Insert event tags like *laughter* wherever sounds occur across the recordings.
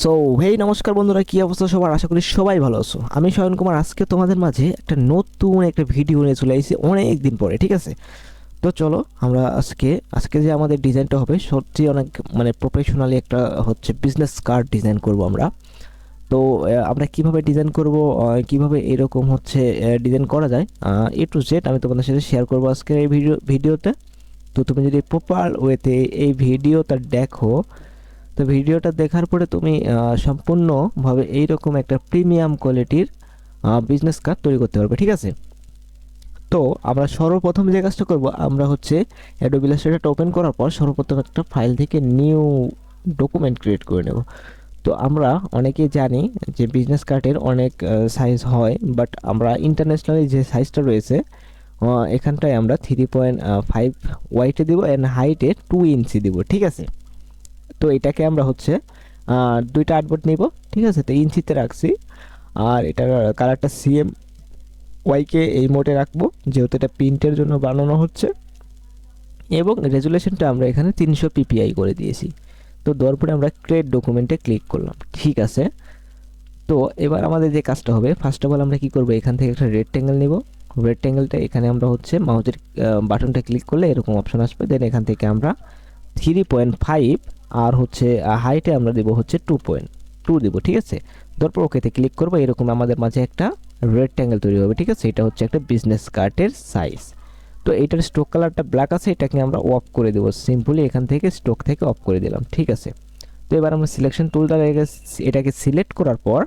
So hey নমস্কার বন্ধুরা, কী অবস্থা সবার? আশা করি সবাই ভালো আছো। আমি শয়ন কুমার। আজকে তোমাদের মাঝে একটা নতুন একটা ভিডিও নিয়ে চলে এসেছি অনেক দিন পরে, ঠিক আছে? তো চলো, আমরা আজকে আজকে যে আমাদের ডিজাইনটা হবে সত্যি অনেক মানে প্রফেশনালি একটা হচ্ছে বিজনেস কার্ড ডিজাইন করব আমরা। তো আমরা কীভাবে ডিজাইন করব কীভাবে এরকম হচ্ছে ডিজাইন করা যায় এ টু জেড আমি তোমাদের সাথে শেয়ার করব আজকের এই ভিডিও ভিডিওতে। তো তুমি যদি প্রপার ওয়েতে এই ভিডিওটা দেখো তো ভিডিওটা দেখার পরে তুমি সম্পূর্ণভাবে এইরকম একটা প্রিমিয়াম কোয়ালিটির বিজনেস কার্ড তৈরি করতে পারবে, ঠিক আছে? তো আমরা সর্বপ্রথম যে কাজটা করব, আমরা হচ্ছে অ্যাডোবি ইলাস্ট্রেটরটা ওপেন করার পর সর্বপ্রথম একটা ফাইল থেকে নিউ ডকুমেন্ট ক্রিয়েট করে নেব। তো আমরা অনেকেই জানি যে বিজনেস কার্ডের অনেক সাইজ হয় বাট আমরা ইন্টারন্যাশনালি যে সাইজটা রয়েছে এখানটায় আমরা থ্রি পয়েন্ট ফাইভ ওয়াইটে দেবো অ্যান্ড হাইটে টু ইঞ্চি দেবো, ঠিক আছে? তো এটাকে আমরা হচ্ছে দুইটা আর্টবোর্ড নিব, ঠিক আছে? তো ইঞ্চিতে রাখছি। আর এটার কালারটা সিএম ওয়াইকে এই মোডে রাখব, যেহেতু এটা প্রিন্টের জন্য বানানো হচ্ছে। এবং রেজুলেশনটা আমরা এখানে তিনশো পিপিআই করে দিয়েছি। তো দেওয়ার পরে আমরা ক্রিয়েট ডকুমেন্টে ক্লিক করলাম, ঠিক আছে? তো এবার আমাদের যে কাজটা হবে ফার্স্ট অফ অল আমরা কি করব? এখান থেকে একটা রেড ট্যাঙ্গেল নিব। রেড ট্যাঙ্গেলটা এখানে আমরা হচ্ছে মাউজের বাটনটা ক্লিক করলে এরকম অপশন আসবে। দেন এখান থেকে আমরা থ্রি পয়েন্ট ফাইভ আর হচ্ছে হাইটে আমরা দেবো হচ্ছে টু পয়েন্ট টু দেবো, ঠিক আছে? তারপর ওকেতে ক্লিক করব, এরকম আমাদের মাঝে একটা রেক্ট্যাঙ্গেল তৈরি হবে, ঠিক আছে? এটা হচ্ছে একটা বিজনেস কার্টের সাইজ তো এটার স্টোক কালারটা ব্ল্যাক আছে, এটাকে আমরা অফ করে দেবো সিম্পলি এখান থেকে স্টোক থেকে অফ করে দিলাম, ঠিক আছে? তো এবার আমরা সিলেকশন টুলটা এটাকে সিলেক্ট করার পর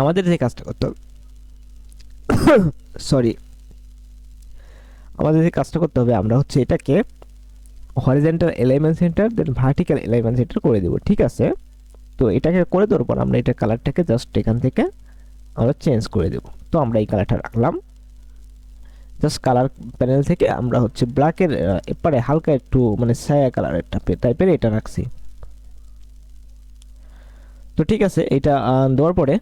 আমাদের যে কাজটা করতে হবে *coughs* সরি আমাদের যে কাজটা করতে হবে, আমরা হচ্ছে এটাকে horizontal alignment centre then vertical alignment centre করে দেবো, ঠিক আছে? তো এটাকে করে দেওয়ার পর আমরা এটা কালারটাকে জাস্ট এখান থেকে আমরা চেঞ্জ করে দেবো। তো আমরা এই কালারটা রাখলাম। জাস্ট কালার প্যানেল থেকে আমরা হচ্ছে ব্ল্যাকের এপারে হালকা একটু মানে ছায়া কালারের টাইপের এটা রাখছি। তো ঠিক আছে এটা দেওয়ার পরে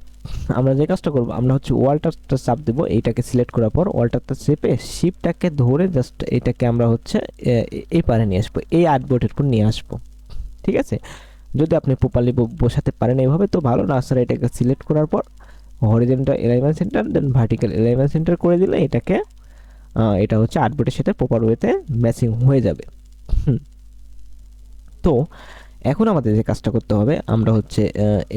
আমরা যে কাজটা করব, আমরা হচ্ছে ওয়ালটারটা চাপ দেবো, এইটাকে সিলেক্ট করার পর ওয়ালটারটা চেপে শিপটাকে ধরে জাস্ট এটাকে আমরা হচ্ছে এই পারে নিয়ে আসব, এই আর্টবোর্ডের উপর নিয়ে আসব, ঠিক আছে যদি আপনি প্রপারলি বসাতে পারেন এইভাবে, তো ভালো, না স্যার, এটাকে সিলেক্ট করার পর horizontal alignment centre then vertical alignment centre করে দিলে এটাকে এটা হচ্ছে আর্টবোর্ডের সাথে প্রপার ওয়েতে ম্যাচিং হয়ে যাবে। তো এখন আমাদের যে কাজটা করতে হবে, আমরা হচ্ছে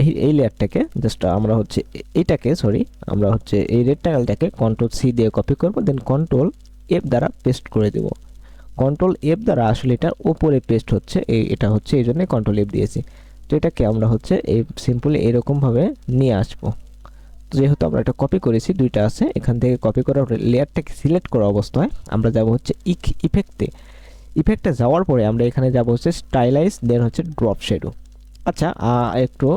এই এই লেয়ারটাকে জাস্ট আমরা হচ্ছে এইটাকে সরি আমরা হচ্ছে এই রেক্টাঙ্গেলটাকে কন্ট্রোল সি দিয়ে কপি করব দেন কন্ট্রোল এফ দ্বারা পেস্ট করে দেব। কন্ট্রোল এফ দ্বারা আসলে এটা ওপরে পেস্ট হচ্ছে, এই, এটা হচ্ছে এই জন্য কন্ট্রোল এফ দিয়েছি। তো এটাকে আমরা হচ্ছে এই সিম্পলি এরকমভাবে নিয়ে আসব। তো যেহেতু আমরা এটা কপি করেছি, দুইটা আছে, এখান থেকে কপি করার লেয়ারটাকে সিলেক্ট করা অবস্থায় আমরা যাব হচ্ছে ইক ইফেক্টে ইফেক্টে যাওয়ার পরে আমরা এখানে যাব হচ্ছে স্টাইলাইজ দেন হচ্ছে ড্রপ শেডো আচ্ছা একটু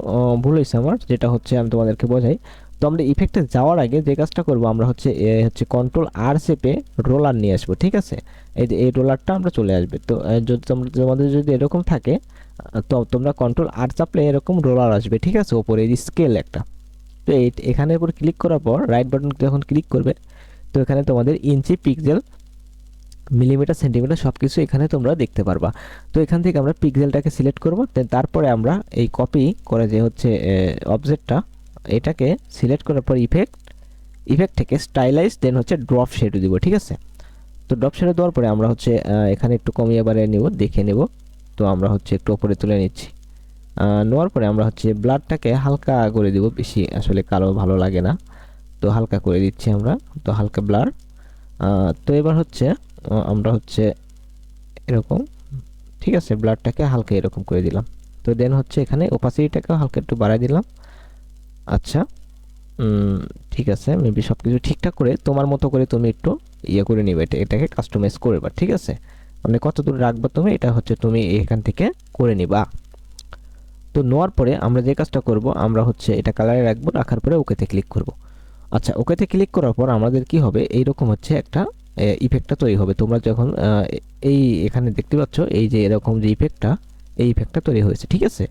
ভুল হয়েছে আমার, যেটা হচ্ছে আমি তোমাদেরকে বোঝাই। তো আমরা ইফেক্টে যাওয়ার আগে যে কাজটা করব, আমরা হচ্ছে হচ্ছে কন্ট্রোল আর চেপে রোলার নিয়ে আসব, ঠিক আছে? এই যে, এই রোলারটা আমরা চলে আসবে। তো যদি তোমরা তোমাদের যদি এরকম থাকে তো তোমরা কন্ট্রোল আর চাপলে এরকম রোলার আসবে, ঠিক আছে? ওপরে এই স্কেল একটা। তো এখানের উপর ক্লিক করার পর রাইট বাটন যখন ক্লিক করবে, তো এখানে তোমাদের ইঞ্চি পিক্সেল মিলিমিটার সেন্টিমিটার সব কিছু এখানে তোমরা দেখতে পারবা। তো এখান থেকে আমরা পিক্সেলটাকে সিলেক্ট করব তারপরে আমরা এই কপি করে যে হচ্ছে অবজেক্টটা এটাকে সিলেক্ট করার পর ইফেক্ট ইফেক্ট থেকে স্টাইলাইজ দেন হচ্ছে ড্রপ শেডও দিব, ঠিক আছে? তো ড্রপ শেডে দেওয়ার পরে আমরা হচ্ছে এখানে একটু কমিয়ে বাড়িয়ে নেব, দেখে নেব। তো আমরা হচ্ছে একটু ওপরে তুলে নিচ্ছি। নেওয়ার পরে আমরা হচ্ছে ব্লাডটাকে হালকা করে দিব, বেশি আসলে কালো ভালো লাগে না। তো হালকা করে দিচ্ছি আমরা, তো হালকা ব্লার তো এবার হচ্ছে আমরা হচ্ছে এরকম, ঠিক আছে ব্লাডটাকে হালকা এরকম করে দিলাম। তো দেন হচ্ছে এখানে ওপাসিটিটাকেও হালকা একটু বাড়াই দিলাম। আচ্ছা ঠিক আছে মেবি সব কিছু ঠিকঠাক করে, তোমার মতো করে তুমি একটু ইয়ে করে নিবে, এটা, এটাকে কাস্টমাইজ করবা, ঠিক আছে? মানে কত দূর রাখবা তুমি, এটা হচ্ছে তুমি এখান থেকে করে নিবা। তো নেওয়ার পরে আমরা যে কাজটা করব, আমরা হচ্ছে এটা কালারে রাখব, রাখার পরে ওকেতে ক্লিক করব। আচ্ছা ওকেতে ক্লিক করার পর আমাদের কি হবে, এইরকম হচ্ছে একটা ইফেক্টটা তৈরি হবে। তোমরা যখন এই এখানে দেখতে পাচ্ছ, এই যে এরকম যে ইফেক্টটা এই ইফেক্টটা তৈরি হয়েছে, ঠিক আছে?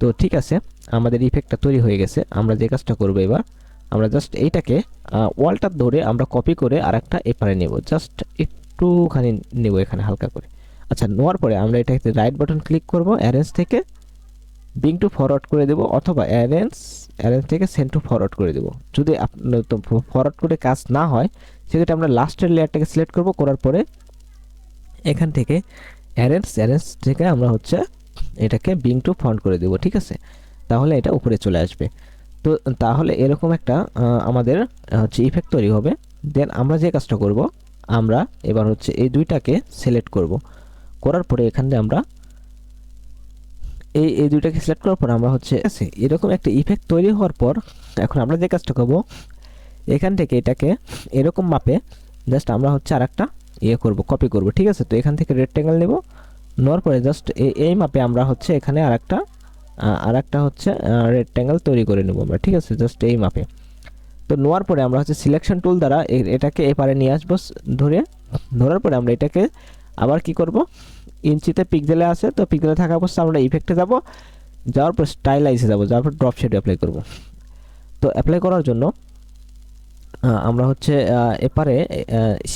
তো ঠিক আছে, আমাদের ইফেক্টটা তৈরি হয়ে গেছে। আমরা যে কাজটা করব এবার, আমরা জাস্ট এইটাকে ওয়ালটার ধরে আমরা কপি করে আর একটা এপারে নেব। জাস্ট একটুখানি নেব এখানে হালকা করে। আচ্ছা নেওয়ার পরে আমরা এটাকে রাইট বাটন ক্লিক করব অ্যারেঞ্জ থেকে বিং টু ফরওয়ার্ড করে দেবো, অথবা অ্যারেঞ্জ অ্যারেঞ্জ থেকে সেন্ড টু ফরওয়ার্ড করে দেবো। যদি আপনার ফরওয়ার্ড করে কাজ না হয় সেক্ষেত্রে আমরা লাস্টের লেয়ারটাকে সিলেক্ট করব, করার পরে এখান থেকে অ্যারেঞ্জ অ্যারেঞ্জ থেকে আমরা হচ্ছে এটাকে বিং টু ফন্ট করে দেবো, ঠিক আছে? তাহলে এটা উপরে চলে আসবে। তো তাহলে এরকম একটা আমাদের হচ্ছে ইফেক্ট তৈরি হবে। দেন আমরা যে কাজটা করব, আমরা এবার হচ্ছে এই দুইটাকে সিলেক্ট করব। করার পরে এখান এখানে আমরা এই এই দুইটাকে সিলেক্ট করার পর আমরা হচ্ছে এরকম একটা ইফেক্ট তৈরি হওয়ার পর, এখন আমরা যে কাজটা করব এখান থেকে এটাকে এরকম মাপে জাস্ট আমরা হচ্ছে আর একটা ইয়ে করব কপি করব, ঠিক আছে? তো এখান থেকে রেক্টেঙ্গেল নেব, নেওয়ার পরে জাস্ট এই মাপে আমরা হচ্ছে এখানে আর একটা আর একটা হচ্ছে রেক্টেঙ্গেল তৈরি করে নেব আমরা, ঠিক আছে? জাস্ট এই মাপে। তো নেওয়ার পরে আমরা হচ্ছে সিলেকশন টুল দ্বারা এটাকে এপারে নিয়ে আসব ধরে। ধরার পরে আমরা এটাকে আবার কি করব? ইঞ্চিতে পিকজেলে আছে, তো পিকজেলে থাকা অবস্থা আমরা ইফেক্টে যাব। যাওয়ার পর স্টাইলাইসে যাব, যাওয়ার পর ড্রপ শেড অ্যাপ্লাই করব। তো অ্যাপ্লাই করার জন্য আমরা হচ্ছে এপারে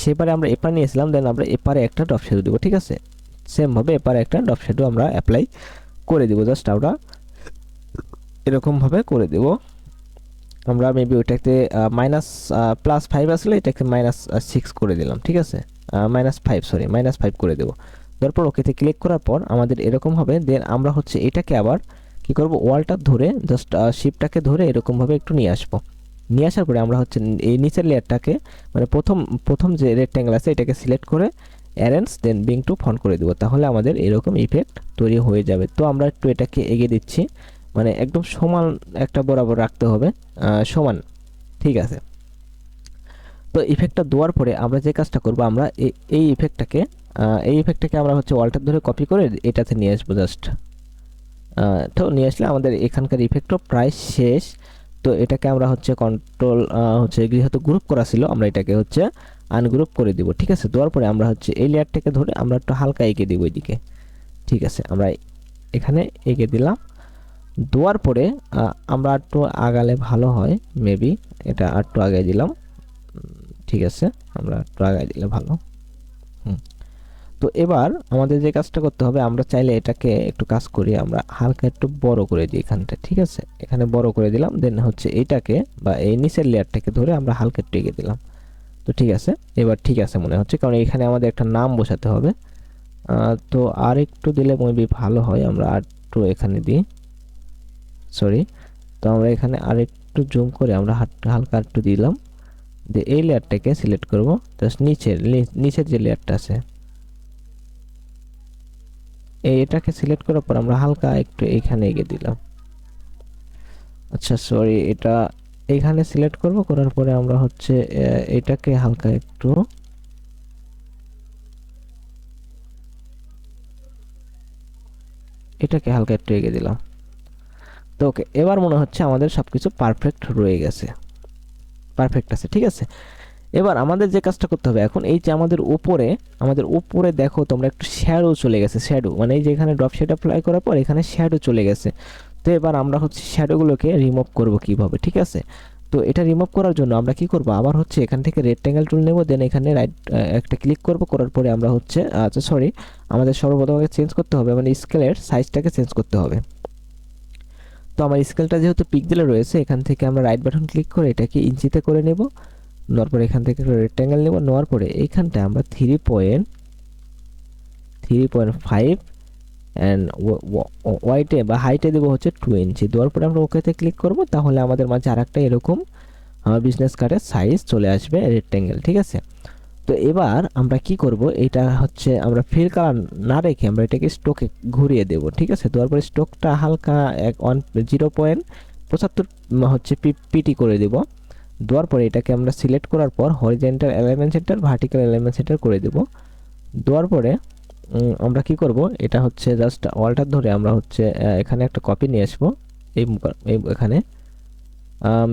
সেপারে আমরা এপারে নিয়েছিলাম দেন আমরা এপারে একটা ড্রপ শেডো দেবো, ঠিক আছে? সেমভাবে এপারে একটা ড্রপ শেডো আমরা অ্যাপ্লাই করে দেবো জাস্ট আমরা এরকমভাবে করে দেব। আমরা মেবি ওইটাতে মাইনাস প্লাস ফাইভ আসলে এটাকে মাইনাস সিক্স করে দিলাম, ঠিক আছে? Minus five sorry minus five করে দেবো। তারপর ওকেতে ক্লিক করার পর আমাদের এরকম হবে দেন আমরা হচ্ছে এটাকে আবার কি করব ওয়ালটা ধরে জাস্ট শিপটাকে ধরে এরকমভাবে একটু নিয়ে আসব। নিয়ে আসার পরে আমরা হচ্ছে এই নিচের লেয়ারটাকে মানে প্রথম প্রথম যে রেক্ট্যাঙ্গেল আছে এটাকে সিলেক্ট করে arrange then bring to front করে দেবো। তাহলে আমাদের এরকম ইফেক্ট তৈরি হয়ে যাবে। তো আমরা একটু এটাকে এগিয়ে দিচ্ছি। মানে একদম সমান একটা বরাবর রাখতে হবে। সমান। ঠিক আছে। তো ইফেক্টটা দেওয়ার পরে আমরা যে কাজটা করব, আমরা এই ইফেক্টটাকে এই ইফেক্টটাকে আমরা হচ্ছে ওয়ালটার ধরে কপি করে এটাতে নিয়ে আসব জাস্ট তো নিয়ে আসলে আমাদের এখানকার ইফেক্টও প্রায় শেষ। তো এটাকে আমরা হচ্ছে কন্ট্রোল হচ্ছে যেহেতু গ্রুপ করা ছিল, আমরা এটাকে হচ্ছে আনগ্রুপ করে দিব, ঠিক আছে? দেওয়ার পরে আমরা হচ্ছে এই লেয়ারটাকে ধরে আমরা একটু হালকা এঁকে দিব এদিকে, ঠিক আছে? আমরা এখানে এঁকে দিলাম। দেওয়ার পরে আমরা একটু আগালে ভালো হয় মেবি এটা একটু আগে দিলাম। ঠিক আছে? আমরা একটু আগায় দিলে ভালো। হুম। তো এবার আমাদের যে কাজটা করতে হবে, আমরা চাইলে এটাকে একটু কাজ করি, আমরা হালকা একটু বড় করে দিই এখানটা, ঠিক আছে? এখানে বড় করে দিলাম, দেন হচ্ছে এটাকে বা এই নিচের লেয়ারটাকে ধরে আমরা হালকা একটু এগিয়ে দিলাম। তো ঠিক আছে, এবার ঠিক আছে মনে হচ্ছে, কারণ এখানে আমাদের একটা নাম বসাতে হবে। তো আর একটু দিলে মেবি ভালো হয়, আমরা আর একটু এখানে দিই। সরি তো আমরা এখানে আর একটু জুম করে আমরা হালকা একটু দিলাম। দিয়ে এই লেয়ারটাকে সিলেক্ট করব জাস্ট নিচের নিচের যে লেয়ারটা আছে। এটাকে সিলেক্ট করার পর আমরা হালকা একটু এইখানে এগিয়ে দিলাম। আচ্ছা সরি এটা এইখানে সিলেক্ট করব, করার পরে আমরা হচ্ছে এটাকে হালকা একটু এটাকে হালকা একটু এগিয়ে দিলাম। তো ওকে, এবার মনে হচ্ছে আমাদের সব কিছু পারফেক্ট রয়ে গেছে। পারফেক্ট আছে, ঠিক আছে? এবার আমাদের যে কাজটা করতে হবে, এখন এই যে আমাদের উপরে আমাদের উপরে দেখো তোমরা একটু শ্যাডো চলে গেছে শ্যাডো মানে এই যে এখানে ড্রপ শেড অ্যাপ্লাই করার পর এখানে শ্যাডো চলে গেছে। তো এবার আমরা হচ্ছে শ্যাডোগুলোকে রিমুভ করব কীভাবে, ঠিক আছে? তো এটা রিমুভ করার জন্য আমরা কি করব? আবার হচ্ছে এখান থেকে রেক্ট্যাঙ্গেল টুল নেব দেন এখানে রাইট একটা ক্লিক করব, করার পরে আমরা হচ্ছে আচ্ছা সরি আমাদের সর্বপ্রথম আগে চেঞ্জ করতে হবে মানে স্কেলের সাইজটাকে চেঞ্জ করতে হবে। তো আমার স্কেলটা যেহেতু পিকজেলে রয়েছে, এখান থেকে আমরা রাইট বাটন ক্লিক করে এটাকে ইঞ্চিতে করে নেব। নেওয়ার পরে এখান থেকে একটা রেক্ট্যাঙ্গেল নেব, নেওয়ার পরে এইখানটায় আমরা three point three point five and ওয়াইটে বা হাইটে দেবো হচ্ছে টু ইঞ্চি দেওয়ার পরে আমরা ওকেতে ক্লিক করব, তাহলে আমাদের মাঝে আর একটা এরকম, আমার বিজনেস কার্ডের সাইজ চলে আসবে রেক্ট্যাঙ্গেল ঠিক আছে? তো এবার আমরা কি করব, এটা হচ্ছে আমরা ফিল কালার না রেখে আমরা এটাকে স্টোকে ঘুরিয়ে দেব, ঠিক আছে? দেওয়ার পরে স্টোকটা হালকা এক ওয়ান জিরো পয়েন্ট পঁচাত্তর হচ্ছে পিটি করে দেব। দেওয়ার পরে এটাকে আমরা সিলেক্ট করার পর horizontal alignment centre vertical alignment centre করে দেব। দেওয়ার পরে আমরা কি করব? এটা হচ্ছে জাস্ট ওয়ালটার ধরে আমরা হচ্ছে এখানে একটা কপি নিয়ে আসব। এই এখানে।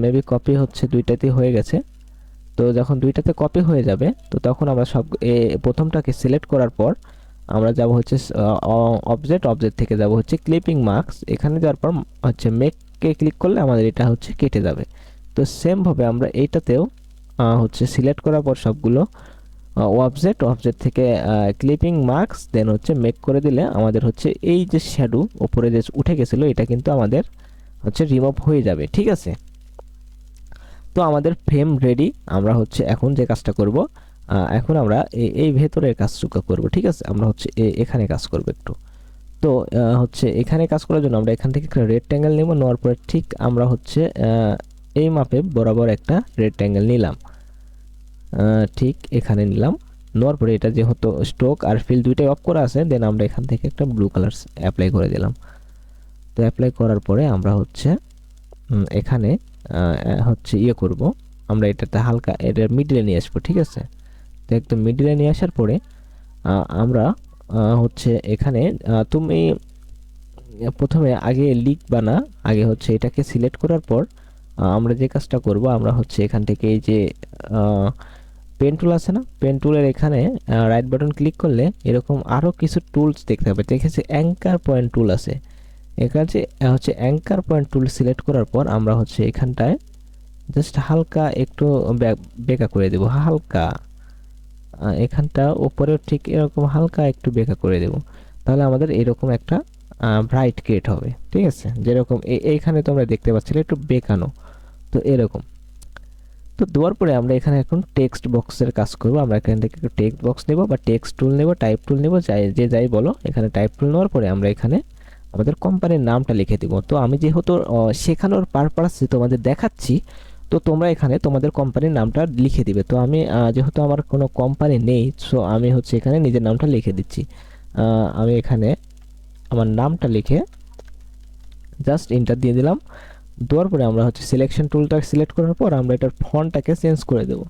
মেবি কপি হচ্ছে দুইটাতেই হয়ে গেছে। তো যখন দুইটাতে কপি হয়ে যাবে, তো তখন আমরা সব প্রথমটাকে সিলেক্ট করার পর আমরা যাব হচ্ছে অবজেক্ট অবজেক্ট থেকে যাব হচ্ছে ক্লিপিং মার্কস এখানে যাওয়ার পর হচ্ছে মেককে ক্লিক করলে আমাদের এটা হচ্ছে কেটে যাবে। তো সেমভাবে আমরা এইটাতেও হচ্ছে সিলেক্ট করার পর সবগুলো অবজেক্ট অবজেক্ট থেকে ক্লিপিং মার্কস দেন হচ্ছে মেক করে দিলে আমাদের হচ্ছে এই যে শ্যাডো উপরে যে উঠে গেছিল, এটা কিন্তু আমাদের হচ্ছে রিমুভ হয়ে যাবে, ঠিক আছে? তো আমাদের ফ্রেম রেডি আমরা হচ্ছে এখন যে কাজটা করব এখন আমরা এই ভেতরের কাজটুকু করব, ঠিক আছে? আমরা হচ্ছে এখানে কাজ করব একটু। তো হচ্ছে এখানে কাজ করার জন্য আমরা এখান থেকে রেড ট্যাঙ্গেল নেব, নেওয়ার পরে ঠিক আমরা হচ্ছে এই মাপে বরাবর একটা রেড ট্যাঙ্গেল নিলাম ঠিক এখানে নিলাম। নেওয়ার পরে এটা যেহেতু স্ট্রোক আর ফিল দুইটাই অফ করা আছে দেন আমরা এখান থেকে একটা ব্লু কালার অ্যাপ্লাই করে দিলাম। তো অ্যাপ্লাই করার পরে আমরা হচ্ছে এখানে হচ্ছে ইয়ে করব। আমরা এটাতে হালকা এটা মিডিলে নিয়ে আসব, ঠিক আছে? তো একদম মিডিলে নিয়ে আসার পরে আমরা হচ্ছে এখানে তুমি প্রথমে আগে লিখবা না আগে হচ্ছে এটাকে সিলেক্ট করার পর আমরা যে কাজটা করব, আমরা হচ্ছে এখান থেকে এই যে পেন টুল আছে না? পেন টুলের এখানে রাইট বাটন ক্লিক করলে এরকম আরও কিছু টুলস দেখতে হবে। দেখেছি অ্যাঙ্কার পয়েন্ট টুল আছে। এখানে হচ্ছে অ্যাঙ্কার পয়েন্ট টুল সিলেক্ট করার পর আমরা হচ্ছে এখানটায় জাস্ট হালকা একটু বেঁকা করে দেব। হালকা। এখানটা উপরেও ঠিক এরকম হালকা একটু বেঁকা করে দেব। তাহলে আমাদের এরকম একটা ব্রাইট ক্রিয়েট হবে। ঠিক আছে? যেরকম এইখানে তোমরা দেখতে পাচ্ছিলে, একটু বেঁকানো। তো এরকম। তো দেওয়ার পরে আমরা এখানে এখন টেক্সট বক্সের কাজ করব। আমরা এখান থেকে একটু টেক্সট বক্স নেব বা টেক্সট টুল নেব টাইপ টুল নেব, যাই, যে যাই বলো। এখানে টাইপ টুল নেওয়ার পরে আমরা এখানে আমাদের কোম্পানির নামটা লিখে দিব। তো আমি যেহেতু শেখানোর পারপাসে তোমাদের দেখাচ্ছি, তো তোমরা এখানে তোমাদের কোম্পানির নামটা লিখে দিবে। তো আমি যেহেতু আমার কোনো কোম্পানি নেই সো আমি হচ্ছে এখানে নিজের নামটা লিখে দিচ্ছি। আমি এখানে আমার নামটা লিখে জাস্ট ইন্টার দিয়ে দিলাম। দেওয়ার পরে আমরা হচ্ছে সিলেকশন টুলটা সিলেক্ট করার পর আমরা এটার ফন্টটাকে চেঞ্জ করে দেব।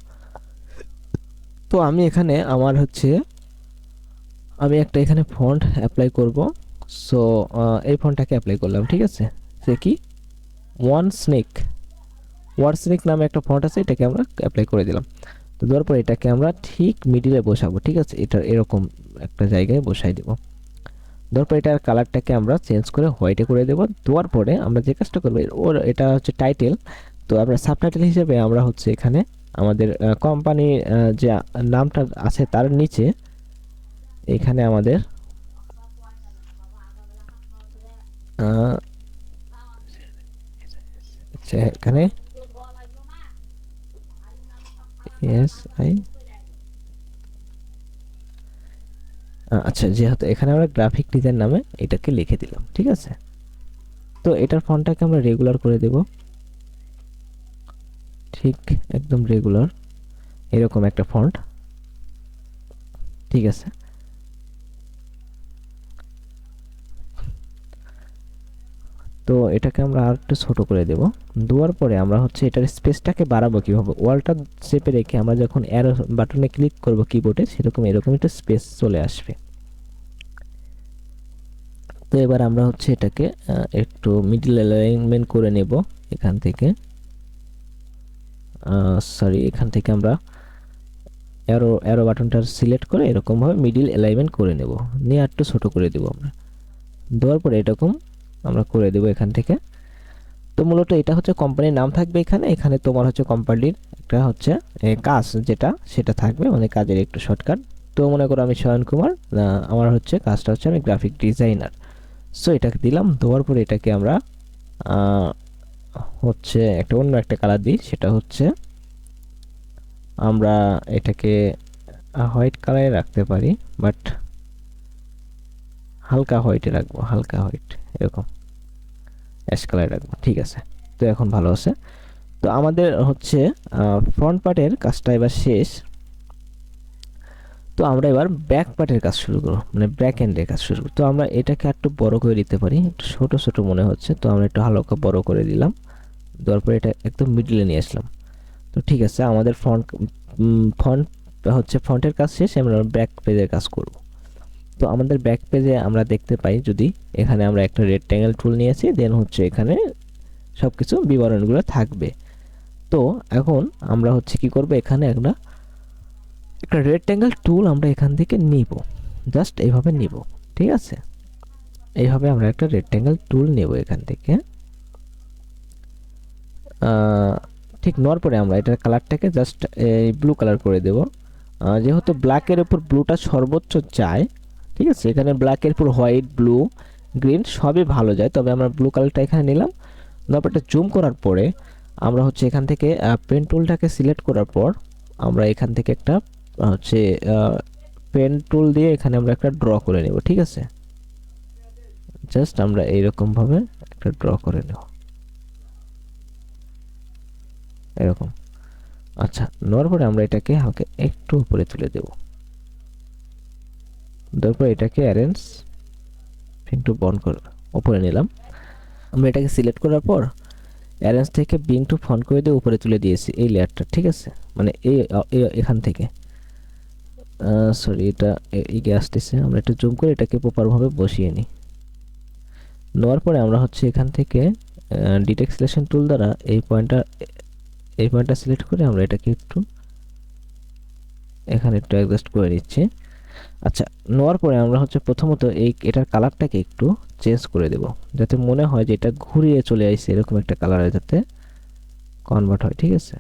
তো আমি এখানে আমার হচ্ছে, আমি একটা এখানে ফন্ট অ্যাপ্লাই করব। সো এই ফন্টটাকে অ্যাপ্লাই করলাম, ঠিক আছে? সে কি? ওয়ান স্নেক ওয়ার স্নেক নামে একটা ফন্ট আছে, এটাকে আমরা অ্যাপ্লাই করে দিলাম। তো দেওয়ার পর এটাকে আমরা ঠিক মিডিলে বসাবো, ঠিক আছে? এটা এরকম একটা জায়গায় বসাই দেবো। পর এটার কালারটাকে আমরা চেঞ্জ করে হোয়াইটে করে দেবো। দেওয়ার পরে আমরা যে কাজটা করব, ওর এটা হচ্ছে টাইটেল তো আমরা সাবটাইটেল হিসেবে আমরা হচ্ছে এখানে আমাদের কোম্পানির যে নামটা আছে তার নিচে এখানে আমাদের আচ্ছা এখানে এস আই আচ্ছা যেহেতু এখানে আমরা গ্রাফিক ডিজাইন নামে এটাকে লিখে দিলাম, ঠিক আছে? তো এটার ফন্টটাকে আমরা রেগুলার করে দেব। ঠিক একদম রেগুলার এরকম একটা ফন্ট, ঠিক আছে? তো এটাকে আমরা আর একটু ছোট করে দেব। দেওয়ার পরে আমরা হচ্ছে এটার স্পেসটাকে বাড়াবো কীভাবে? ওয়ালটা চেপে রেখে আমরা যখন অ্যারো বাটনে ক্লিক করব কিবোর্ডে সেরকম এরকম একটা স্পেস চলে আসবে। তো এবার আমরা হচ্ছে এটাকে একটু মিডল অ্যালাইনমেন্ট করে নেব এখান থেকে। সরি এখান থেকে আমরা অ্যারো অ্যারো বাটনটা সিলেক্ট করে এরকমভাবে মিডিল অ্যালাইনমেন্ট করে নেব। নিয়ে একটু ছোটো করে দেবো আমরা। দেওয়ার পরে এরকম আমরা করে দেবো এখান থেকে। তো মূলত এটা হচ্ছে কোম্পানির নাম থাকবে এখানে। এখানে তোমার হচ্ছে কোম্পানির একটা হচ্ছে কাজ যেটা, সেটা থাকবে মানে কাজের একটু শর্টকাট তো মনে করো আমি শয়ন কুমার আমার হচ্ছে কাজটা হচ্ছে আমি গ্রাফিক ডিজাইনার সো এটাকে দিলাম, দেওয়ার পরে এটাকে আমরা হচ্ছে একটা অন্য একটা কালার দিই, সেটা হচ্ছে আমরা এটাকে হোয়াইট কালারে রাখতে পারি বাট হালকা হোয়াইটে রাখব, হালকা হোয়াইট এরকম। অ্যাশ কালারে রাখব। ঠিক আছে? তো এখন ভালো আছে। তো আমাদের হচ্ছে ফ্রন্ট পার্টের কাজটা এবার শেষ। তো আমরা এবার ব্যাক পার্টের কাজ শুরু করব মানে ব্যাক এন্ডের কাজ শুরু করব। তো আমরা এটাকে একটু বড় করে দিতে পারি, একটু ছোটো, ছোট মনে হচ্ছে। তো আমরা একটু হালকা বড় করে দিলাম দেওয়ার পরে এটা একদম মিডলে নিয়ে আসলাম। তো ঠিক আছে, আমাদের ফ্রন্ট ফ্রন্ট হচ্ছে ফ্রন্টের কাজ শেষ আমরা ব্যাক পেজের কাজ করব। তো আমাদের ব্যাক পেজে আমরা দেখতে পাই যদি এখানে আমরা একটা রেক্ট্যাঙ্গেল টুল নিয়েছি দেন হচ্ছে এখানে সব কিছু বিবরণগুলো থাকবে। তো এখন আমরা হচ্ছে কি করব, এখানে একটা একটা রেক্ট্যাঙ্গেল টুল আমরা এখান থেকে নিব। জাস্ট এইভাবে নিব, ঠিক আছে? এইভাবে আমরা একটা রেক্ট্যাঙ্গেল টুল নেব এখান থেকে। ঠিক নেওয়ার পরে আমরা এটার কালারটাকে জাস্ট ব্লু কালার করে দেব। যেহেতু ব্ল্যাকের উপর ব্লুটা সর্বোচ্চ চায় ঠিক আছে, এখানে ব্ল্যাকের উপর হোয়াইট ব্লু গ্রিন সবই ভালো যায়। তবে আমরা ব্লু কালারটা এখানে নিলাম। ব্যাপারটা জুম করার পরে আমরা হচ্ছে এখান থেকে পেন টুলটাকে সিলেক্ট করার পর আমরা এখান থেকে একটা হচ্ছে পেন টুল দিয়ে এখানে আমরা একটা ড্র করে নেব, ঠিক আছে? জাস্ট আমরা এইরকমভাবে একটা ড্র করে নেব। এরকম। আচ্ছা নেওয়ার পরে আমরা এটাকে হালকা একটু উপরে তুলে দেব। তারপর এটাকে অ্যারেঞ্জ একটু বন করে উপরে নিলাম। আমরা এটাকে সিলেক্ট করার পর অ্যারেঞ্জ থেকে বিং টু ফন করে দিয়ে উপরে তুলে দিয়েছি এই লেয়ারটা ঠিক আছে? মানে এই এখান থেকে। সরি এটা এগিয়ে আসতেছে আমরা একটু জুম করে এটাকে প্রপারভাবে বসিয়ে নিই। নেওয়ার পরে আমরা হচ্ছে এখান থেকে ডিটেক্সলেশন টুল দ্বারা এই পয়েন্টটা এই পয়েন্টটা সিলেক্ট করে আমরা এটাকে একটু, এখানে একটু অ্যাডজাস্ট করে নিচ্ছি। আচ্ছা নেওয়ার পরে আমরা হচ্ছে প্রথমত এই এটার কালারটাকে একটু চেঞ্জ করে দেব। যাতে মনে হয় যে এটা ঘুরিয়ে চলে আসছে এরকম একটা কালারে যাতে কনভার্ট হয়, ঠিক আছে?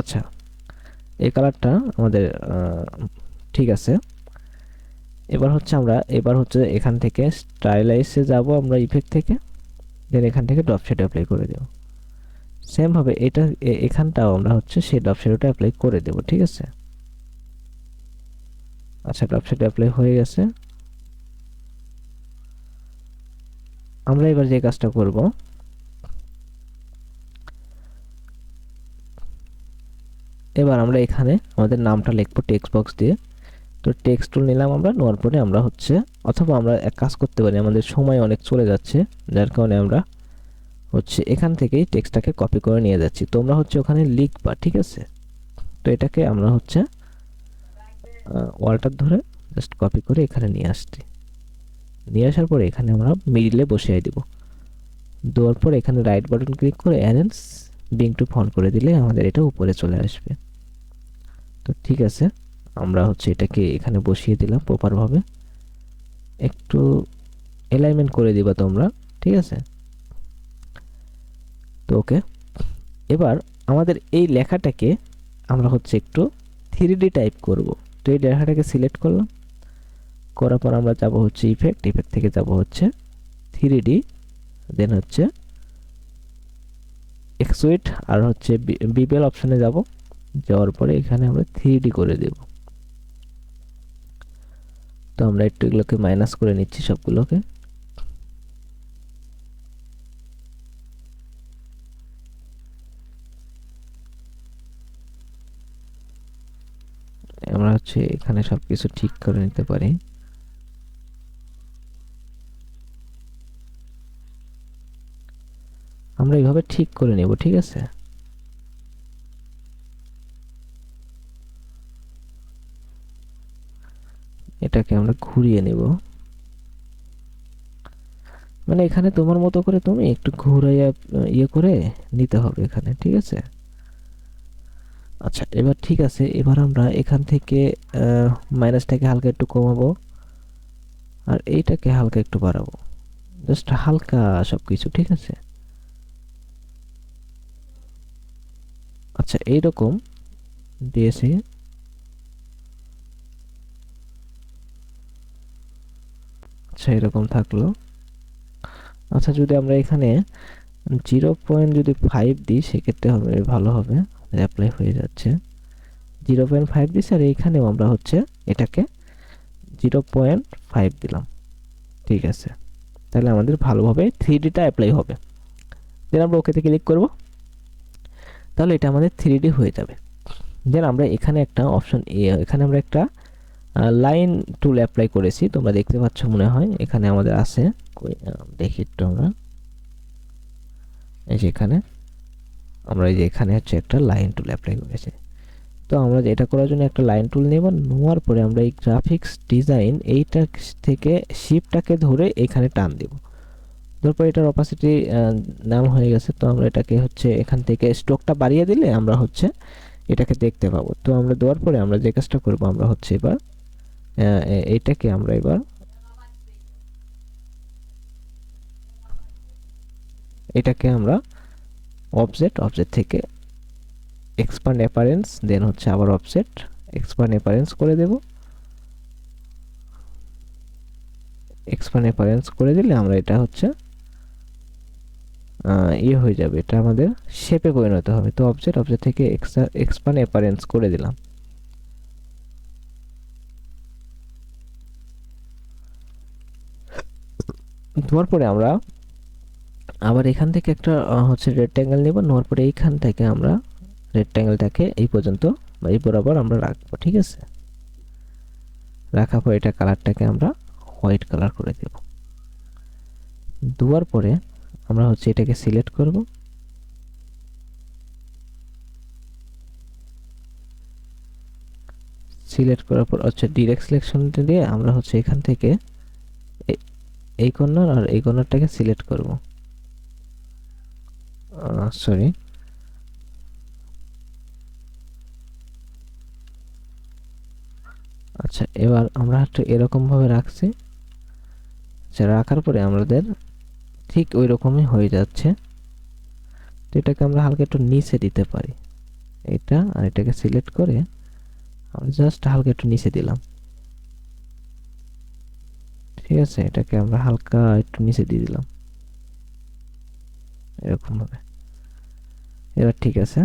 আচ্ছা এই কালারটা আমাদের ঠিক আছে। এবার হচ্ছে আমরা, এবার হচ্ছে এখান থেকে স্টাইলাইসে যাব আমরা ইফেক্ট থেকে। দেন এখান থেকে ড্রপ শেড অ্যাপ্লাই করে দেব। সেমভাবে এটা এখানটাও আমরা হচ্ছে সেই ড্রপ অ্যাপ্লাই করে দেব, ঠিক আছে? আচ্ছা ড্রপ অ্যাপ্লাই হয়ে গেছে। আমরা এবার যে কাজটা করব, এবার আমরা এখানে আমাদের নামটা লিখব টেক্সট বক্স দিয়ে। তো টেক্সট টুল নিলাম আমরা, নেওয়ার পরে আমরা হচ্ছে, অথবা আমরা এক কাজ করতে পারি, আমাদের সময় অনেক চলে যাচ্ছে, যার কারণে আমরা হচ্ছে এখান থেকেই টেক্সটটাকে কপি করে নিয়ে যাচ্ছি। তোমরা হচ্ছে ওখানে লিখবা, ঠিক আছে? তো এটাকে আমরা হচ্ছে ওয়ালটার ধরে জাস্ট কপি করে এখানে নিয়ে আসছি। নিয়ে আসার পরে এখানে আমরা মিডিলে বসিয়ে দিব। দেওয়ার পর এখানে রাইট বাটন ক্লিক করে অ্যারেঞ্জ বিং টু ফন করে দিলে আমাদের এটা উপরে চলে আসবে। তো ঠিক আছে, আমরা হচ্ছে এটাকে এখানে বসিয়ে দিলাম প্রপারভাবে একটু অ্যালাইনমেন্ট করে দিবা তোমরা, ঠিক আছে? তো ওকে। এবার আমাদের এই লেখাটাকে আমরা হচ্ছে একটু থ্রি টাইপ করব। তো এই লেখাটাকে সিলেক্ট করলাম। করার পর আমরা যাব হচ্ছে ইফেক্ট ইফেক্ট থেকে যাব হচ্ছে থ্রি ডি দেন হচ্ছে এক্সুইট আর হচ্ছে বিপিএল অপশনে যাব। যাওয়ার পরে এখানে আমরা থ্রি করে দেব। তো আমরা একটু এগুলোকে মাইনাস করে নিচ্ছি সবগুলোকে আমরা হচ্ছে, এখানে সবকিছু ঠিক করে নিতে পারি। আমরা এইভাবে ঠিক করে নেব, ঠিক আছে? এটাকে আমরা ঘুরিয়ে নেব। মানে এখানে তোমার মতো করে তুমি একটু ঘুরাইয়া ইয়ে করে নিতে হবে এখানে, ঠিক আছে? আচ্ছা এবার ঠিক আছে, এবার আমরা এখান থেকে মাইনাসটাকে হালকা একটু কমাবো, আর এইটাকে হালকা একটু বাড়াবো। জাস্ট হালকা সব কিছু ঠিক আছে? আচ্ছা এইরকম দিয়েছি। আচ্ছা এরকম থাকল। আচ্ছা যদি আমরা এখানে জিরো পয়েন্ট যদি ফাইভ দিই, সেক্ষেত্রে হবে, ভালো হবে। অ্যাপ্লাই হয়ে যাচ্ছে। জিরো পয়েন্ট ফাইভ দিচ্ছি আর এইখানেও আমরা হচ্ছে এটাকে জিরো পয়েন্ট ফাইভ দিলাম। ঠিক আছে। তাহলে আমাদের ভালোভাবে থ্রি ডিটা অ্যাপ্লাই হবে। দেন আমরা ওকেতে ক্লিক করব। তাহলে এটা আমাদের থ্রি ডি হয়ে যাবে। দেন আমরা এখানে একটা অপশন এ এখানে আমরা একটা লাইন টুল অ্যাপ্লাই করেছি। তোমরা দেখতে পাচ্ছ মনে হয় এখানে আমাদের আছে দেখি একটু আমরা। এই যে এখানে। আমরা এই যে এখানে হচ্ছে একটা লাইন টুল অ্যাপ্লাই করেছি। তো আমরা এটা করার জন্য একটা লাইন টুল নেব, নেওয়ার পরে আমরা এই গ্রাফিক্স ডিজাইন এইটা থেকে শিপটাকে ধরে এখানে টান দেব। তারপর এটার অপাসিটি নাম হয়ে গেছে, তো আমরা এটাকে হচ্ছে এখান থেকে স্ট্রোকটা বাড়িয়ে দিলে আমরা হচ্ছে এটাকে দেখতে পাবো। তো আমরা দেওয়ার পরে আমরা যে কাজটা করব, আমরা হচ্ছে এবার এইটাকে আমরা এবার এটাকে আমরা অবজেক্ট অবজেক্ট থেকে এক্সপান্ড অ্যাপারেন্স দেন হচ্ছে আবার অবজেক্ট এক্সপান্ড অ্যাপারেন্স করে দেব। এক্সপান্ড অ্যাপারেন্স করে দিলে আমরা এটা হচ্ছে ইয়ে হয়ে যাবে। এটা আমাদের শেপে পরিণত হবে। তো অবজেক্ট অবজেক্ট থেকে এক্সপান্ড অ্যাপারেন্স করে দিলাম। দেওয়ার পরে আমরা আবার এখান থেকে একটা হচ্ছে রেক্ট্যাঙ্গেল নেব, নেওয়ার পরে এইখান থেকে আমরা রেক্ট্যাঙ্গেলটাকে এই পর্যন্ত বা এই বরাবর আমরা রাখব, ঠিক আছে? রাখার পর এটা কালারটাকে আমরা হোয়াইট কালার করে দেব। দেওয়ার পরে আমরা হচ্ছে এটাকে সিলেক্ট করব। সিলেক্ট করার পর হচ্ছে ডিরেক্ট সিলেকশনটা দিয়ে আমরা হচ্ছে এখান থেকে এই কর্নার আর এই কর্নারটাকে সিলেক্ট করব। সরি আচ্ছা এবার আমরা একটু এরকমভাবে রাখছি। আচ্ছা রাখার পরে আমাদের ঠিক ওই রকমই হয়ে যাচ্ছে। তো এটাকে আমরা হালকা একটু নিচে দিতে পারি। এটা আর এটাকে সিলেক্ট করে আমরা জাস্ট হালকা একটু নিচে দিলাম। ঠিক আছে, এটাকে আমরা হালকা একটু নিচে দিয়ে দিলাম। এরকমভাবে। এবার ঠিক আছে।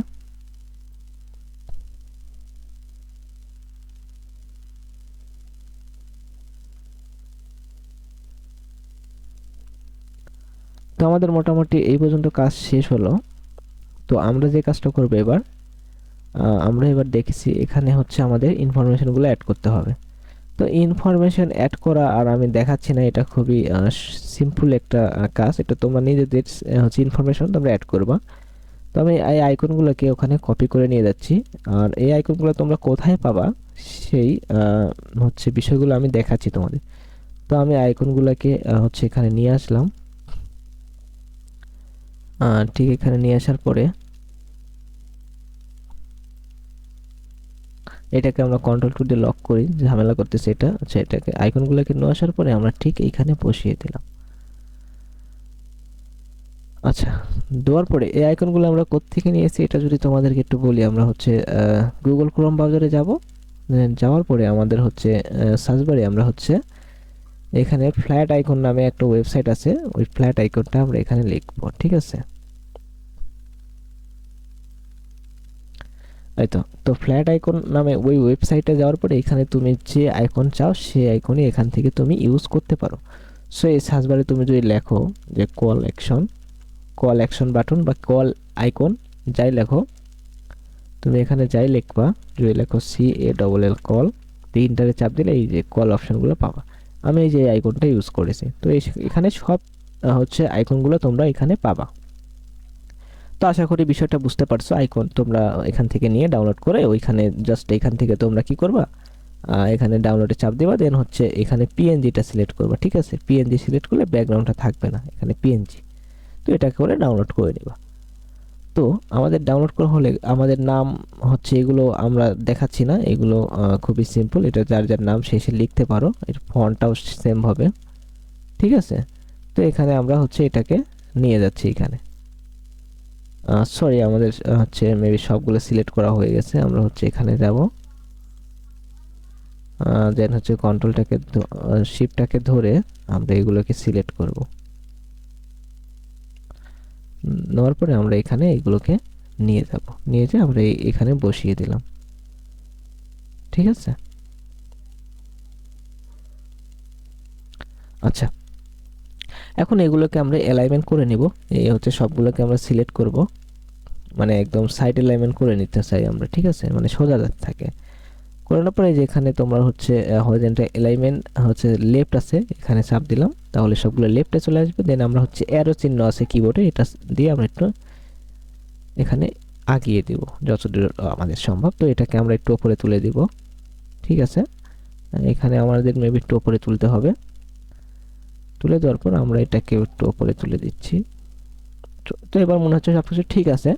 তো আমাদের মোটামুটি এই পর্যন্ত কাজ শেষ হলো। তো আমরা যে কাজটা করব এবার আমরা এবার দেখেছি এখানে হচ্ছে আমাদের ইনফরমেশনগুলো অ্যাড করতে হবে। তো ইনফরমেশন অ্যাড করা আর আমি দেখাচ্ছি না, এটা খুবই সিম্পল একটা কাজ। এটা তোমরা নিজেদের হচ্ছে ইনফরমেশন তোমরা অ্যাড করবা। তো আমি এই আইকনগুলোকে ওখানে কপি করে নিয়ে যাচ্ছি। আর এই আইকনগুলো তোমরা কোথায় পাবা? সেই হচ্ছে বিষয়গুলো আমি দেখাচ্ছি তোমাদের। তো আমি আইকনগুলোকে হচ্ছে এখানে নিয়ে আসলাম। ঠিক এখানে নিয়ে আসার পরে এটাকে আমরা কন্ট্রোল টু দিয়ে লক করি। ঝামেলা করতেছে এটা। আচ্ছা এটাকে আইকনগুলোকে নিয়ে আসার পরে আমরা ঠিক এইখানে বসিয়ে দিলাম। আচ্ছা দেওয়ার পরে এই আইকনগুলো আমরা কোত্থেকে নিয়েছি এটা যদি তোমাদেরকে একটু বলি, আমরা হচ্ছে গুগল ক্রোম ব্রাউজারে যাব যাওয়ার পরে আমাদের হচ্ছে সার্চবারে আমরা হচ্ছে এখানে ফ্ল্যাট আইকন নামে একটা ওয়েবসাইট আছে, ওই ফ্ল্যাট আইকনটা আমরা এখানে লিখব, ঠিক আছে? এই তো তো ফ্ল্যাট আইকন নামে ওই ওয়েবসাইটে যাওয়ার পরে এখানে তুমি যে আইকন চাও, সেই আইকনই এখান থেকে তুমি ইউজ করতে পারো। সো এই সার্চবারে তুমি যদি লেখো যে call action call action button বা কল আইকন যাই লেখো, তুমি এখানে যাই লিখবা, যদি লেখো C A double L call তিনটারে চাপ দিলে এই যে কল অপশনগুলো পাবা। আমি এই যে আইকনটা ইউজ করেছি। তো এখানে সব হচ্ছে আইকনগুলো তোমরা এখানে পাবা। তো আশা করি বিষয়টা বুঝতে পারছ আইকন তোমরা এখান থেকে নিয়ে ডাউনলোড করে ওইখানে জাস্ট এখান থেকে তোমরা কি করবা? এখানে ডাউনলোডে চাপ দেবা দেন হচ্ছে এখানে পিএনজিটা সিলেক্ট করবা, ঠিক আছে? পিএনজি সিলেক্ট করলে ব্যাকগ্রাউন্ডটা থাকবে না, এখানে পিএনজি তো এটাকে করে ডাউনলোড করে নেবা। তো আমাদের ডাউনলোড করা হলে আমাদের নাম হচ্ছে এগুলো আমরা দেখাচ্ছি না, এগুলো খুবই সিম্পল এটা যার যার নাম শেষে লিখতে পারো, এর ফন্টটাও সেম হবে। ঠিক আছে? তো এখানে আমরা হচ্ছে এটাকে নিয়ে যাচ্ছি এখানে। সরি আমাদের হচ্ছে মেবি সবগুলো সিলেক্ট করা হয়ে গেছে, আমরা হচ্ছে এখানে যাব। দেন হচ্ছে কন্ট্রোলটাকে শিপটাকে ধরে আমরা এগুলোকে সিলেক্ট করব। নেওয়ার পরে আমরা এখানে এগুলোকে নিয়ে যাব। নিয়ে যেয়ে আমরা এখানে বসিয়ে দিলাম। ঠিক আছে? আচ্ছা। এখন এগুলোকে আমরা অ্যালাইনমেন্ট করে নিব। এই হচ্ছে সবগুলোকে আমরা সিলেক্ট করব। মানে একদম সাইড অ্যালাইনমেন্ট করে নিতে চাই আমরা, ঠিক আছে? মানে সোজা থাকে। করানোর পরে যেখানে তোমরা হচ্ছে হরিজেন্টাল অ্যালাইনমেন্ট হচ্ছে লেফট আছে, এখানে চাপ দিলাম। তাহলে সবগুলো লেফটে চলে আসবে। দেন আমরা হচ্ছে অ্যারো চিহ্ন আছে কিবোর্ডে এটা দিয়ে আমরা একটু এখানে আগিয়ে দিব, যতদূর আমাদের সম্ভব। তো এটাকে আমরা একটু ওপরে তুলে দিব। ঠিক আছে? এখানে আমাদের মেবি একটু ওপরে তুলতে হবে। তুলে দেওয়ার পর আমরা এটাকে একটু ওপরে তুলে দিচ্ছি। তো এবার মনে হচ্ছে সব কিছু ঠিক আছে।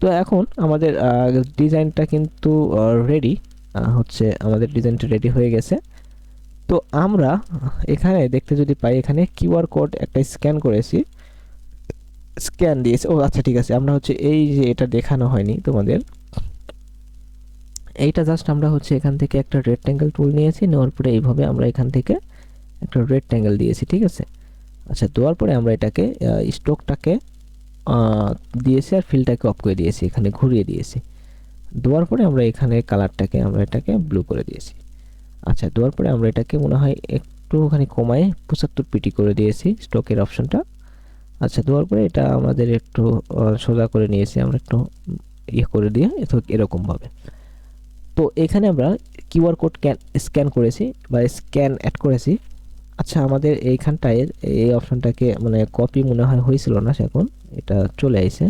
তো এখন আমাদের ডিজাইনটা কিন্তু রেডি হচ্ছে আমাদের ডিজাইনটা রেডি হয়ে গেছে। তো আমরা এখানে দেখতে যদি পাই, এখানে কিউআর কোড একটা স্ক্যান করেছি। স্ক্যান দিয়েছে। ও আচ্ছা ঠিক আছে। আমরা হচ্ছে এই যে এটা দেখানো হয়নি তোমাদের। এইটা জাস্ট আমরা হচ্ছে এখান থেকে একটা রেক্ট্যাঙ্গেল টুল নিয়েছি। নেওয়ার পরে এইভাবে আমরা এখান থেকে একটা রেক্ট্যাঙ্গেল দিয়েছি, ঠিক আছে? আচ্ছা দেওয়ার পরে আমরা এটাকে স্টকটাকে দিয়েছি আর ফিলটাকে অফ করে দিয়েছি। এখানে ঘুরিয়ে দিয়েছি। দেওয়ার পরে আমরা এখানে কালারটাকে আমরা এটাকে ব্লু করে দিয়েছি। আচ্ছা দেওয়ার পরে আমরা এটাকে মনে হয় একটুখানি কমায় পঁচাত্তর পিটি করে দিয়েছি স্টকের অপশনটা আচ্ছা দেওয়ার পরে এটা আমাদের একটু সোজা করে নিয়েছি, আমরা একটু ইয়ে করে দিয়ে এরকমভাবে। তো এখানে আমরা কিউআর কোড ক্যান স্ক্যান করেছি বা স্ক্যান অ্যাড করেছি। আচ্ছা আমাদের এইখানটায় এই অপশনটাকে মানে কপি মনে হয় হয়েছিল না সে এখন এটা চলে আইছে।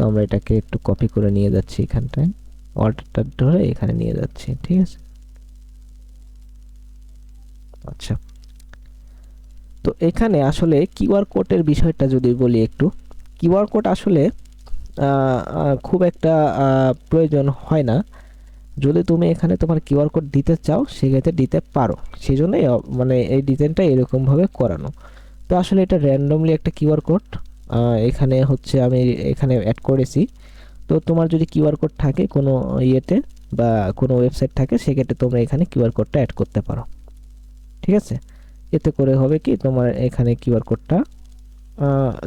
তো আমরা এটাকে একটু কপি করে নিয়ে যাচ্ছি এখানটায়। অল্টারটা ধরে এখানে নিয়ে যাচ্ছি, ঠিক আছে? আচ্ছা। তো এখানে আসলে কিউআর কোডের বিষয়টা যদি বলি একটু কিউআর কোড আসলে খুব একটা প্রয়োজন হয় না। যদি তুমি এখানে তোমার কিউআর কোড দিতে চাও, সেক্ষেত্রে দিতে পারো। সেই জন্যই মানে এই ডিজাইনটা এরকমভাবে করানো। তো আসলে এটা র্যান্ডমলি একটা কিউআর কোড এখানে হচ্ছে আমি এখানে অ্যাড করেছি। তো তোমার যদি কিউআর কোড থাকে কোনো ইয়েতে বা কোনো ওয়েবসাইট থাকে, সেক্ষেত্রে তোমরা এখানে কিউআর কোডটা অ্যাড করতে পারো। ঠিক আছে? এতে করে হবে কি তোমার এখানে কিউআর কোডটা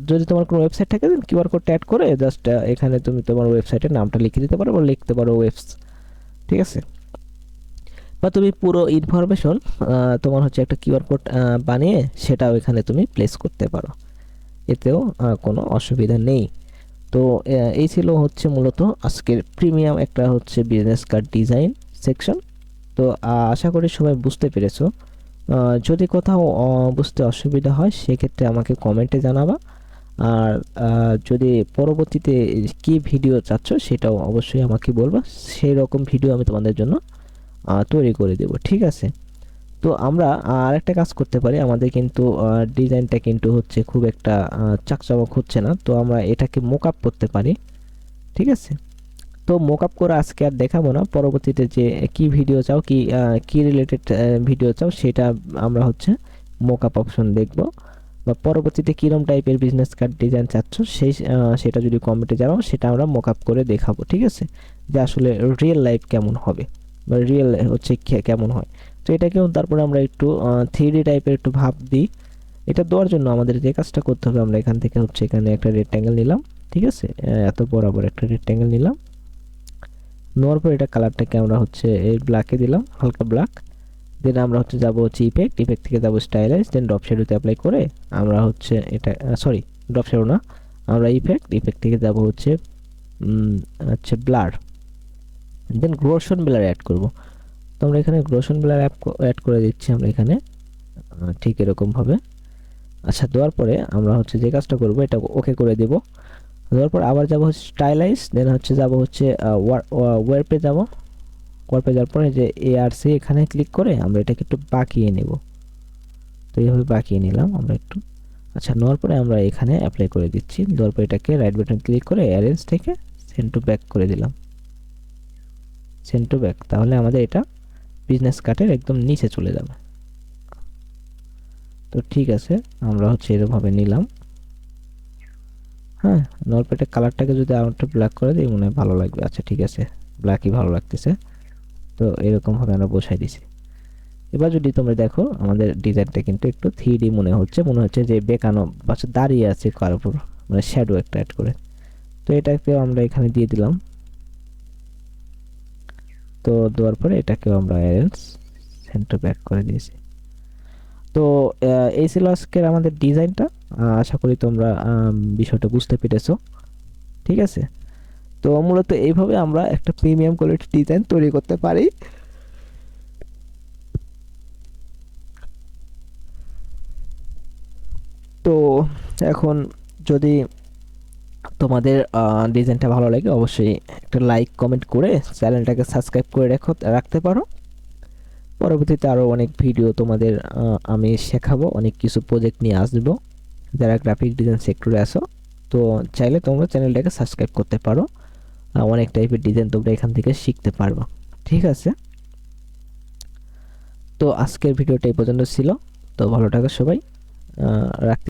যদি তোমার কোনো ওয়েবসাইট থাকে কিউআর কোডটা অ্যাড করে জাস্ট এখানে তুমি তোমার ওয়েবসাইটের নামটা লিখে দিতে পারো বা লিখতে পারো ওয়েবস ঠিক আছে? বা তুমি পুরো ইনফরমেশন তোমার হচ্ছে একটা কিউআর কোড বানিয়ে সেটাও এখানে তুমি প্লেস করতে পারো। এতেও কোনো অসুবিধা নেই। তো এই ছিল হচ্ছে মূলত আজকের প্রিমিয়াম, একটা হচ্ছে বিজনেস কার্ড ডিজাইন সেকশন তো আশা করি সবাই বুঝতে পেরেছ। যদি কোথাও বুঝতে অসুবিধা হয়, সেক্ষেত্রে আমাকে কমেন্টে জানাবা। আর যদি পরবর্তীতে কি ভিডিও চাচ্ছ, সেটাও অবশ্যই আমাকে বলবা। সেই রকম ভিডিও আমি তোমাদের জন্য তৈরি করে দেব, ঠিক আছে? তো আমরা আর একটা কাজ করতে পারি। আমাদের কিন্তু ডিজাইনটা কিন্তু হচ্ছে খুব একটা চাকচমক হচ্ছে না। তো আমরা এটাকে মোক আপ করতে পারি। ঠিক আছে? তো মোক আপ করে আজকে আর দেখাবো না। পরবর্তীতে যে কি ভিডিও চাও, কি কি রিলেটেড ভিডিও চাও, সেটা আমরা হচ্ছে মোক আপ অপশন দেখব। বা পরবর্তীতে কীরকম টাইপের বিজনেস কার্ড ডিজাইন চাচ্ছ, সেই সেটা যদি কমেন্টে জানাও, সেটা আমরা মোক আপ করে দেখাবো। ঠিক আছে? যে আসলে রিয়েল লাইফ কেমন হবে? বা রিয়েল হচ্ছে কেমন হয়? তো এটাকেও তারপরে আমরা একটু থ্রি টাইপের একটু ভাব দিই। এটা দেওয়ার জন্য আমাদের যে কাজটা করতে হবে, আমরা এখান থেকে হচ্ছে এখানে একটা রেক্ট্যাঙ্গেল নিলাম, ঠিক আছে? এত বরাবর একটা রেক্ট্যাঙ্গেল নিলাম। নেওয়ার পর এটা কালারটাকে আমরা হচ্ছে এই ব্ল্যাকে দিলাম, হালকা ব্ল্যাক দেন আমরা হচ্ছে যাব হচ্ছে ইফেক্ট ইফেক্ট থেকে যাব স্টাইলাইজ দেন ড্রপ শ্যাডোতে অ্যাপ্লাই করে আমরা হচ্ছে এটা সরি ড্রপ শ্যাডো না, আমরা ইফেক্ট ইফেক্ট থেকে যাব হচ্ছে হচ্ছে blur then gaussian blur add করব। আমরা এখানে গ্রোশন ব্লার অ্যাপ অ্যাড করে দিচ্ছি আমরা এখানে। ঠিক এরকমভাবে। আচ্ছা দেওয়ার পরে আমরা হচ্ছে যে কাজটা করব, এটা ওকে করে দেব। দেওয়ার পর আবার যাব হচ্ছে স্টাইলাইজ, দেন হচ্ছে যাব হচ্ছে ওয়ারপে যাব। ওয়ারপে যাওয়ার পরে যে এআরসি এখানে ক্লিক করে আমরা এটাকে একটু বাঁকিয়ে নেব। তো এইভাবে বাঁকিয়ে নিলাম আমরা একটু। আচ্ছা নেওয়ার পরে আমরা এখানে অ্যাপ্লাই করে দিচ্ছি। দেওয়ার পরে এটাকে রাইট বাটন ক্লিক করে অ্যারেঞ্জ থেকে সেন্ড টু ব্যাক করে দিলাম। সেন্ড টু ব্যাক তাহলে আমাদের এটা বিজনেস কার্ডের একদম নিচে চলে যাবে। তো ঠিক আছে, আমরা হচ্ছে এরকমভাবে নিলাম। হ্যাঁ নলপেটের কালারটাকে যদি একটু ব্ল্যাক করে দিই, মনে হয় ভালো লাগবে। আচ্ছা ঠিক আছে ব্ল্যাকই ভালো লাগতেছে। তো এরকমভাবে আমরা বসাই দিছি। এবার যদি তোমরা দেখো, আমাদের ডিজাইনটা কিন্তু একটু থ্রি মনে হচ্ছে। মনে হচ্ছে যে বেকানো বাচ্চা দাঁড়িয়ে আছে কার উপর মানে শ্যাডো একটা অ্যাড করে। তো এটাকেও আমরা এখানে দিয়ে দিলাম। তো দেওয়ার পরে এটাকেও আমরা অ্যারেঞ্জ সেন্টার ব্যাক করে দিয়েছি। তো এই ছিল আজকের আমাদের ডিজাইনটা। আশা করি তোমরা বিষয়টা বুঝতে পেরেছ। ঠিক আছে? তো মূলত এইভাবে আমরা একটা প্রিমিয়াম কোয়ালিটি ডিজাইন তৈরি করতে পারি। তো এখন যদি তোমাদের ডিজাইনটা ভালো লাগে, অবশ্যই একটা লাইক কমেন্ট করে চ্যানেলটাকে সাবস্ক্রাইব করে রেখো, রাখতে পারো। পরবর্তীতে আরও অনেক ভিডিও তোমাদের আমি শেখাবো, অনেক কিছু প্রজেক্ট নিয়ে আসব। যারা গ্রাফিক ডিজাইন সেক্টরে আসো তো চাইলে তোমরা চ্যানেলটাকে সাবস্ক্রাইব করতে পারো। অনেক টাইপের ডিজাইন তোমরা এখান থেকে শিখতে পারব ঠিক আছে? তো আজকের ভিডিওটা এই পর্যন্ত ছিল। তো ভালো থাকো সবাই। রাখতে